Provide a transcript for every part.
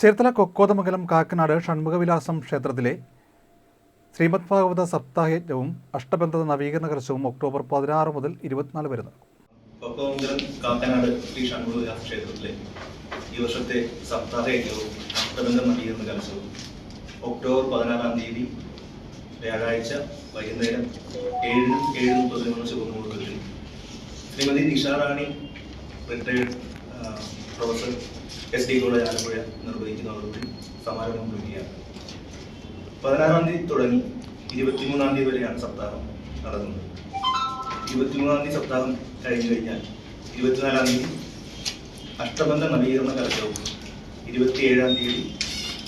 ചേർത്തല കൊക്കോതമംഗലം കാക്കനാട് ഷൺമുഖവിലാസം ക്ഷേത്രത്തിലെ ശ്രീമദ് ഭാഗവത സപ്താഹയജ്ഞവും അഷ്ടബന്ധ നവീകരണ കലശവും ഒക്ടോബർ പതിനാറ് മുതൽ ഇരുപത്തിനാല് വരെ നടക്കും. കൊക്കോമംഗലം കാക്കനാട് ശ്രീ ഷൺമുഖവിലാസ ക്ഷേത്രത്തിലെ ഈ വർഷത്തെ സപ്താഹയജ്ഞവും അഷ്ടബന്ധ നവീകരണ കലശവും ഒക്ടോബർ പതിനാറാം തീയതി വ്യാഴാഴ്ച വൈകുന്നേരം ഏഴിനും ഏഴ് മുപ്പതിനും ശുഭമുഹൂർത്തത്തിൽ Shrimati Nisharani retired professor S D college Alappuzha നിർവഹിക്കുന്നതോടുകൂടി സമാരംഭം കുറിക്കുകയാണ് പതിനാറാം തീയതി തുടങ്ങി. ഇരുപത്തിമൂന്നാം തീയതി വരെയാണ് സപ്താഹം നടക്കുന്നത്. ഇരുപത്തിമൂന്നാം തീയതി സപ്താഹം കഴിഞ്ഞു കഴിഞ്ഞാൽ ഇരുപത്തിനാലാം തീയതി അഷ്ടബന്ധ നവീകരണ കലശവും ഇരുപത്തിയേഴാം തീയതി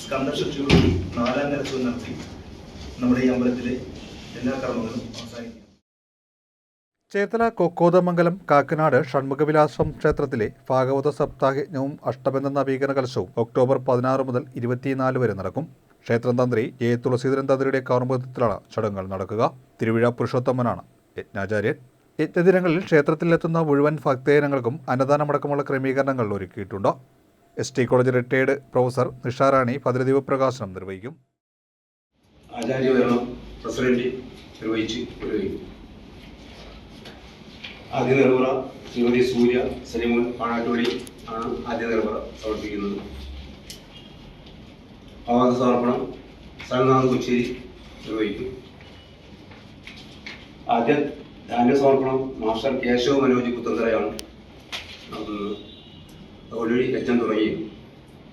സ്കന്ധശക്തിയോടുകൂടി നാലാം കലശവും നടത്തി നമ്മുടെ ഈ അമ്പലത്തിലെ എല്ലാ കർമ്മങ്ങളും അവസാനിക്കും ചേർത്തല കൊക്കോതമംഗലം കാക്കനാട് ഷൺമുഖവിലാസം ക്ഷേത്രത്തിലെ ഭാഗവത സപ്താഹയജ്ഞവും അഷ്ടബന്ധ നവീകരണ കലശവും ഒക്ടോബർ പതിനാറ് മുതൽ ഇരുപത്തിനാല് വരെ നടക്കും. ക്ഷേത്രം തന്ത്രി എ തുളസീധരൻ തന്ത്രിയുടെ കാർമ്മത്തിലാണ് ചടങ്ങുകൾ നടക്കുക. തിരുവിഴ പുരുഷോത്തമനാണ് യജ്ഞാചാര്യൻ. യജ്ഞദിനങ്ങളിൽ ക്ഷേത്രത്തിലെത്തുന്ന മുഴുവൻ ഭക്തജനങ്ങൾക്കും അന്നദാനമടക്കമുള്ള ക്രമീകരണങ്ങൾ ഒരുക്കിയിട്ടുണ്ട്. S T college retired professor Nisharani ഭദ്രദീപ പ്രകാശനം നിർവഹിക്കും. ആചാര്യ പ്രസിഡന്റ് നിർവഹിച്ച് ആദ്യ നിർവറ ശ്രീമതി സൂര്യ സലിമോൻ പാണാട്ടുവഴി ആണ് ആദ്യ നിർവറ സമർപ്പിക്കുന്നത്. അവാർഡ് സമർപ്പണം സൽനാഥ് കൊച്ചേരി നിർവഹിക്കും. ആദ്യ ധാന്യ സമർപ്പണം മാസ്റ്റർ കേശവ് മനോജ് പുത്തന്തറയാണ് നടത്തുന്നത് അതുവഴി യജ്ഞം തുടങ്ങി.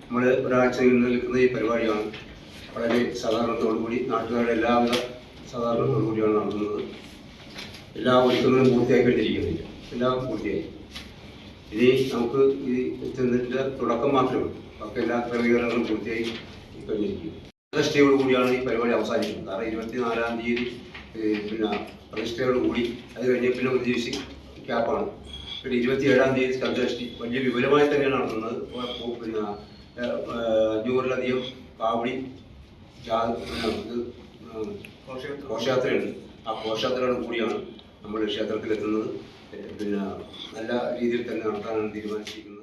നമ്മൾ ഒരാഴ്ച നിലനിൽക്കുന്ന നിൽക്കുന്ന ഈ പരിപാടിയാണ്. വളരെ സഹകരണത്തോടുകൂടി നാട്ടുകാരുടെ എല്ലാവിധ സഹകരണത്തോടുകൂടിയാണ് നടത്തുന്നത്. എല്ലാ ഒരുക്കങ്ങളും പൂർത്തിയാക്കിക്കൊണ്ടിരിക്കുന്നില്ല എല്ലാം പൂർത്തിയായി. ഇനി നമുക്ക് ഈ ചെന്നിട്ട് തുടക്കം മാത്രമേ ഉള്ളൂ. ബാക്കി എല്ലാ ക്രമീകരണങ്ങളും പൂർത്തിയായി കഴിഞ്ഞിരിക്കും പ്രതിഷ്ഠയോടുകൂടിയാണ് ഈ പരിപാടി അവസാനിക്കുന്നത്. കാരണം ഇരുപത്തിനാലാം തീയതി പിന്നെ പ്രതിഷ്ഠയോട് കൂടി അത് കഴിഞ്ഞ പിന്നെ ഒരു ദിവസം ക്യാപ്പാണ് പിന്നെ ഇരുപത്തിയേഴാം തീയതി സ്കന്ധഷ്ടി വലിയ വിപുലമായി തന്നെയാണ് നടത്തുന്നത്. പിന്നെ അഞ്ഞൂറിലധികം കാവടി ഘോഷയാത്രയുണ്ട്. ആ ഘോഷയാത്രയോട് കൂടിയാണ് നമ്മൾ ക്ഷേത്രത്തിലെത്തുന്നത് പിന്നെ നല്ല രീതിയിൽ തന്നെ നടത്താനാണ് തീരുമാനിച്ചിരിക്കുന്നത്.